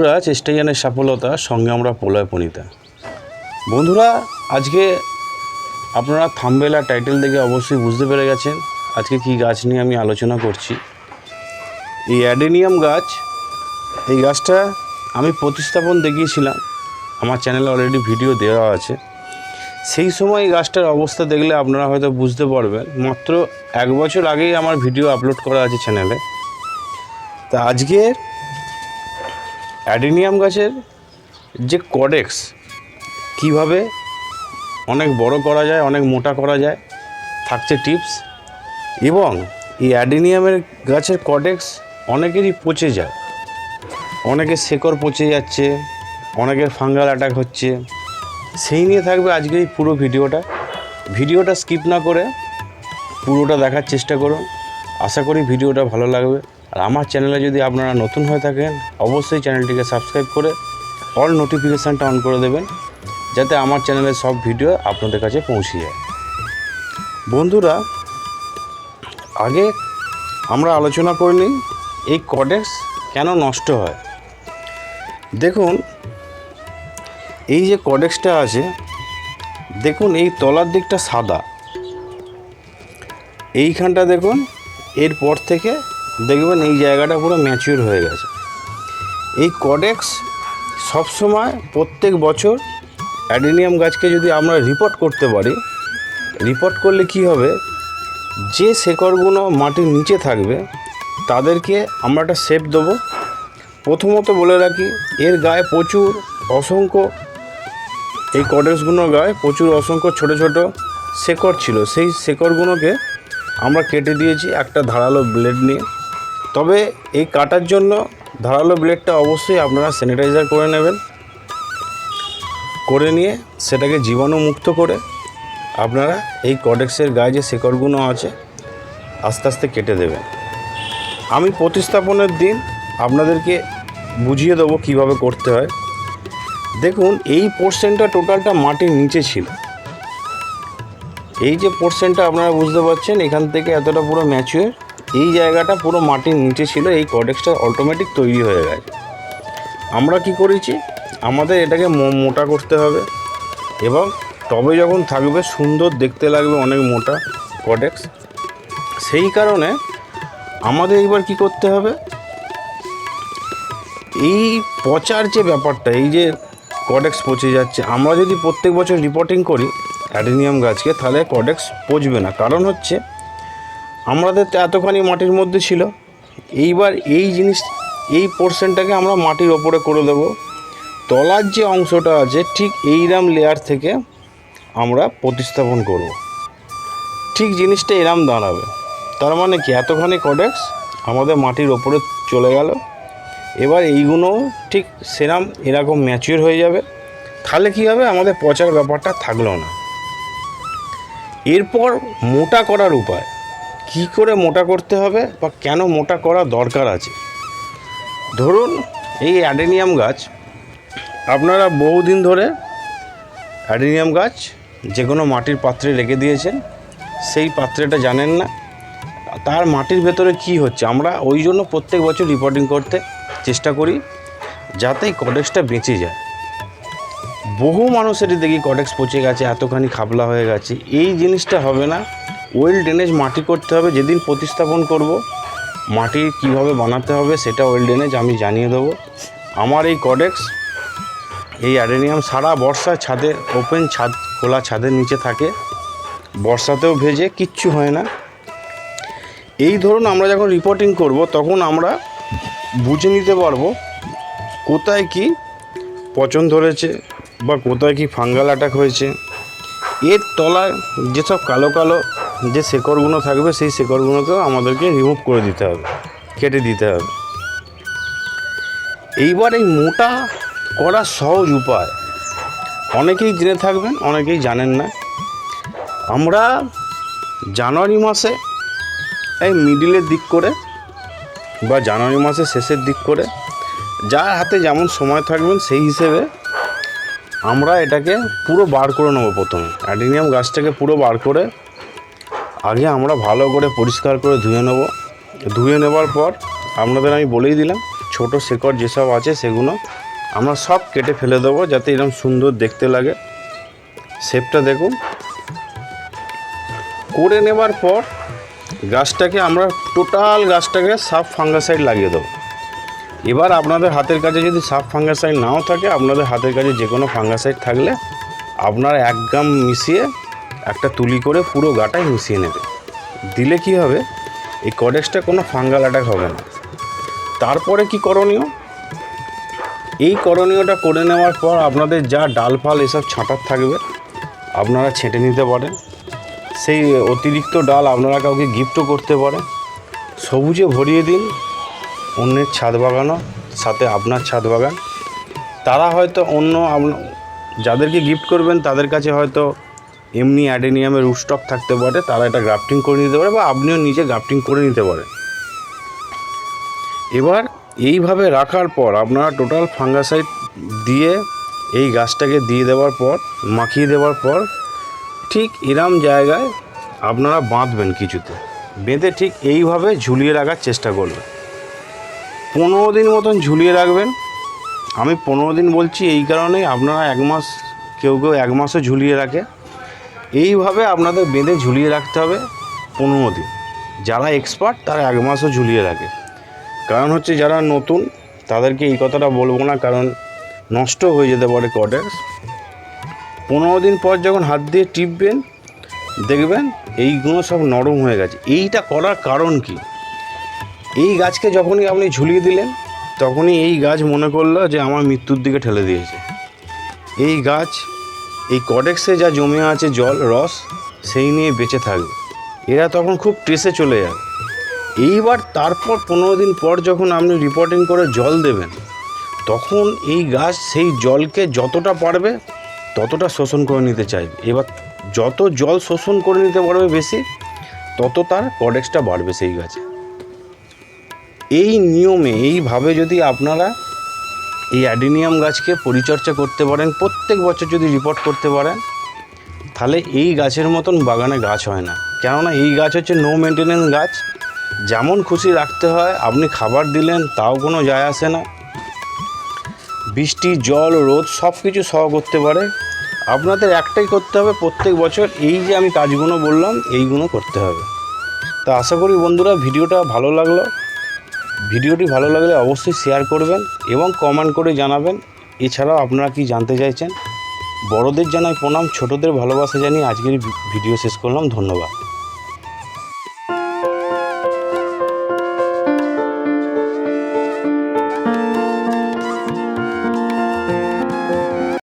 বন্ধুরা চেষ্টা জানে সফলতা সঙ্গে আমরা প্রলয় পণিতা বন্ধুরা, আজকে আপনারা থাম্বেল টাইটেল দেখে অবশ্যই বুঝতে পেরে গেছেন আজকে কি গাছ নিয়ে আমি আলোচনা করছি। এই অ্যাডেনিয়াম গাছ, এই গাছটা আমি প্রতিস্থাপন দেখিয়েছিলাম, আমার চ্যানেলে অলরেডি ভিডিও দেওয়া আছে। সেই সময় গাছটার অবস্থা দেখলে আপনারা হয়তো বুঝতে পারবেন, মাত্র এক বছর আগেই আমার ভিডিও আপলোড করা আছে চ্যানেলে। তা আজকের অ্যাডেনিয়াম গাছের যে কডেক্স, কীভাবে অনেক বড় করা যায়, অনেক মোটা করা যায়, থাকছে টিপস। এবং এই অ্যাডেনিয়ামের গাছের কডেক্স অনেকেরই পচে যায়। অনেকের শেকড় পচে যাচ্ছে, অনেকের ফাঙ্গাল অ্যাটাক হচ্ছে। সেই নিয়ে থাকবে আজকে এই পুরো ভিডিওটা। ভিডিওটা স্কিপ না করে পুরোটা দেখার চেষ্টা করুন। আশা করি ভিডিওটা ভালো লাগবে। আর আমার চ্যানেলে যদি আপনারা নতুন হয়ে থাকেন, অবশ্যই চ্যানেলটিকে সাবস্ক্রাইব করে অল নোটিফিকেশানটা অন করে দেবেন, যাতে আমার চ্যানেলের সব ভিডিও আপনাদের কাছে পৌঁছে যায়। বন্ধুরা, আগে আমরা আলোচনা করে নিই এই কডেক্স কেন নষ্ট হয়। দেখুন, এই যে কডেক্সটা আছে, দেখুন এই তলার দিকটা সাদা। এইখানটা দেখুন, এরপর থেকে দেখবেন এই জায়গাটা পুরো ম্যাচিওর হয়ে গেছে। এই কডেক্স সবসময় প্রত্যেক বছর অ্যাডেনিয়াম গাছকে যদি আমরা রিপোর্ট করতে পারি রিপোর্ট করলে কি হবে? যে শেকড়গুলো মাটির নিচে থাকবে, তাদেরকে আমরা একটা শেপ দেবো। প্রথমত বলে রাখি, এর গায়ে প্রচুর অসংখ্য, এই কডেক্সগুলোর গায়ে প্রচুর অসংখ্য ছোট ছোট শেকড় ছিল। সেই শেকড়গুলোকে আমরা কেটে দিয়েছি একটা ধারালো ব্লেড নিয়ে। তবে এই কাটার জন্য ধারালো ব্লেডটা অবশ্যই আপনারা স্যানিটাইজার করে নেবেন। করে নিয়ে সেটাকে জীবাণুমুক্ত করে আপনারা এই কডেক্সের গায়ে যে শেকড়গুলো আছে, আস্তে আস্তে কেটে দেবেন। আমি প্রতিস্থাপনের দিন আপনাদেরকে বুঝিয়ে দেবো কীভাবে করতে হয়। দেখুন, এই পোর্শনটা টোটালটা মাটির নিচে ছিল। এই যে পোর্শনটা আপনারা বুঝতে পারছেন, এখান থেকে এতটা পুরো ম্যাচুয়ার এই জায়গাটা পুরো মাটির নিচে ছিল, এই কডেক্সটা অটোমেটিক তৈরি হয়ে গেছে। আমরা কি করেছি? আমাদের এটাকে মোটা করতে হবে এবং তবে যখন থাকবে, সুন্দর দেখতে লাগবে অনেক মোটা কডেক্স সেই কারণে আমাদের এবার কি করতে হবে? এই পচার যে ব্যাপারটা, এই যে কডেক্স পচে যাচ্ছে, আমরা যদি প্রত্যেক বছর রিপোর্টিং করি অ্যাডেনিয়াম গাছকে, তাহলে কডেক্স পচবে না। কারণ হচ্ছে আমাদের তো এতখানি মাটির মধ্যে ছিল, এইবার এই জিনিস, এই পোর্শনটাকে আমরা মাটির ওপরে করে দেবো। তলার যে অংশটা আছে, ঠিক এইরাম লেয়ার থেকে আমরা প্রতিস্থাপন করব। ঠিক জিনিসটা এরাম দাঁড়াবে। তার মানে কি? এতখানি কডেক্স আমাদের মাটির ওপরে চলে গেল। এবার এইগুলো ঠিক সেরাম এরকম ম্যাচিওর হয়ে যাবে। তাহলে কী হবে? আমাদের পচার ব্যাপারটা থাকল না। এরপর মোটা করার উপায়। কি করে মোটা করতে হবে বা কেন মোটা করা দরকার আছে? ধরুন, এই অ্যাডেনিয়াম গাছ, আপনারা বহুদিন ধরে অ্যাডেনিয়াম গাছ যে কোনো মাটির পাত্রে রেখে দিয়েছেন, সেই পাত্রেটা জানেন না, তার মাটির ভেতরে কি হচ্ছে? আমরা ওই জন্য প্রত্যেক বছর রিপোর্টিং করতে চেষ্টা করি যাতে কডেক্সটা বেঁচে যায়। বহু মানুষেরই দেখি কডেক্স পচে গেছে, এতখানি খাবলা হয়ে গেছে, এই জিনিসটা হবে না। ওয়েল ড্রেনেজ মাটি করতে হবে, যেদিন প্রতিস্থাপন করব, মাটি কীভাবে বানাতে হবে সেটা ওয়েল ড্রেনেজ আমি জানিয়ে দেবো। আমার এই কডেক্স, এই অ্যাডেনিয়াম সারা বর্ষা ছাদে, ওপেন ছাদ, খোলা ছাদের নিচে থাকে। বর্ষাতেও ভেজে, কিচ্ছু হয় না। এই ধরুন আমরা যখন রিপোর্টিং করব, তখন আমরা বুঝে নিতে পারব কোথায় কি পচন ধরেছে বা কোথায় কি ফাঙ্গাল অ্যাটাক হয়েছে। এর তলায় যেসব কালো কালো যে শেকড়গুলো থাকবে, সেই শেকড়গুলোকেও আমাদেরকে রিমুভ করে দিতে হবে, কেটে দিতে হবে। এইবার এই মোটা করার সহজ উপায়, অনেকেই জেনে থাকবেন, অনেকেই জানেন না। আমরা জানুয়ারি মাসে এই মিডিলের দিক করে বা জানুয়ারি মাসের শেষের দিক করে যার হাতে যেমন সময় থাকবেন, সেই হিসেবে আমরা এটাকে পুরো বার করে নেব প্রথমে। অ্যাডিনিয়াম গাছটাকে পুরো বার করে আগে আমরা ভালো করে পরিষ্কার করে ধুয়ে নেব। ধুয়ে নেবার পর আপনাদের আমি বলেই দিলাম, ছোট শেকড় যেসব আছে সেগুলো আমরা সব কেটে ফেলে দেবো যাতে এরকম সুন্দর দেখতে লাগে। শেপটা দেখুন। করে নেবার পর গাছটাকে আমরা টোটাল গাছটাকে সাফ ফাঙ্গাসাইড লাগিয়ে দেবো। এবার আপনাদের হাতের কাছে যদি সাফ ফাঙ্গাসাইড নাও থাকে, আপনাদের হাতের কাছে যে কোনো ফাঙ্গাসাইড থাকলে আপনারা এক গ্রাম মিশিয়ে একটা তুলি করে পুরো গাটায় মিশিয়ে নেবে। দিলে কি হবে? এই কডেক্সটা কোনো ফাঙ্গাল অ্যাটাক হবে না। তারপরে কি করণীয়? এই করণীয়টা করে নেওয়ার পর আপনাদের যা ডাল ফাল এসব ছাঁটার থাকবে, আপনারা ছেঁটে নিতে পারেন। সেই অতিরিক্ত ডাল আপনারা কাউকে গিফটও করতে পারেন। সবুজে ভরিয়ে দিন, অন্যের ছাদ বাগানও, সাথে আপনার ছাদ বাগান। তারা হয়তো অন্য যাদেরকে গিফট করবেন, তাদের কাছে হয়তো এমনি অ্যাডেনিয়ামের রুটস্টক থাকতে পারে, তারা এটা গ্রাফটিং করে নিতে পারে বা আপনিও নিজে গ্রাফটিং করে নিতে পারেন। এবার এইভাবে রাখার পর আপনারা টোটাল ফাঙ্গাসাইড দিয়ে এই গাছটাকে দিয়ে দেওয়ার পর, মাখিয়ে দেওয়ার পর, ঠিক এরম জায়গায় আপনারা বাঁধবেন কিছুতে। বেঁধে ঠিক এইভাবে ঝুলিয়ে রাখার চেষ্টা করবেন। পনেরো দিন মতন ঝুলিয়ে রাখবেন। আমি পনেরো দিন বলছি এই কারণেই আপনারা এক মাস, কেউ কেউ এক মাসও ঝুলিয়ে রাখে। এইভাবে আপনাদের বেঁধে ঝুলিয়ে রাখতে হবে পনেরো দিন। যারা এক্সপার্ট তারা এক মাসও ঝুলিয়ে রাখে। কারণ হচ্ছে যারা নতুন, তাদেরকে এই কথাটা বলব না, কারণ নষ্ট হয়ে যেতে পারে কডেক্স পনেরো দিন পর যখন হাত দিয়ে টিপবেন, দেখবেন এইগুলো সব নরম হয়ে গেছে। এইটা করার কারণ কি? এই গাছকে যখনই আপনি ঝুলিয়ে দিলেন, তখনই এই গাছ মনে করল যে আমার মৃত্যুর দিকে ঠেলে দিয়েছে। এই গাছ এই কডেক্সে যা জমে আছে জল, রস, সেই নিয়ে বেঁচে থাকবে। এরা তখন খুব ট্রেসে চলে যাবে এইবার তারপর পনেরো দিন পর যখন আপনি রিপোর্টিং করে জল দেবেন, তখন এই গাছ সেই জলকে যতটা পারবে ততটা শোষণ করে নিতে চাইবে এবার যত জল শোষণ করে নিতে পারবে বেশি, তত তার কডেক্সটা বাড়বে সেই গাছে। এই নিয়মে, এইভাবে যদি আপনারা এই অ্যাডিনিয়াম গাছকে পরিচর্যা করতে পারেন, প্রত্যেক বছর যদি রিপোর্ট করতে পারেন, তাহলে এই গাছের মতন বাগানে গাছ হয় না। কেননা এই গাছ হচ্ছে নো মেনটেনেন্স গাছ। যেমন খুশি রাখতে হয়, আপনি খাবার দিলেন, তাও কোনো যায় আসে না। বৃষ্টি, জল, রোদ সব কিছু সহ করতে পারে। আপনাদের একটাই করতে হবে, প্রত্যেক বছর এই যে আমি কাজগুলো বললাম, এইগুলো করতে হবে। তা আশা করি বন্ধুরা, ভিডিওটা ভালো লাগল। ভিডিওটি ভালো লাগলে অবশ্যই শেয়ার করবেন এবং কমেন্ট করে জানাবেন। এছাড়াও আপনারা কি জানতে চাইছেন? বড়দের জানাই প্রণাম, ছোটদের ভালোবাসা জানিয়ে আজকের ভিডিও শেষ করলাম। ধন্যবাদ।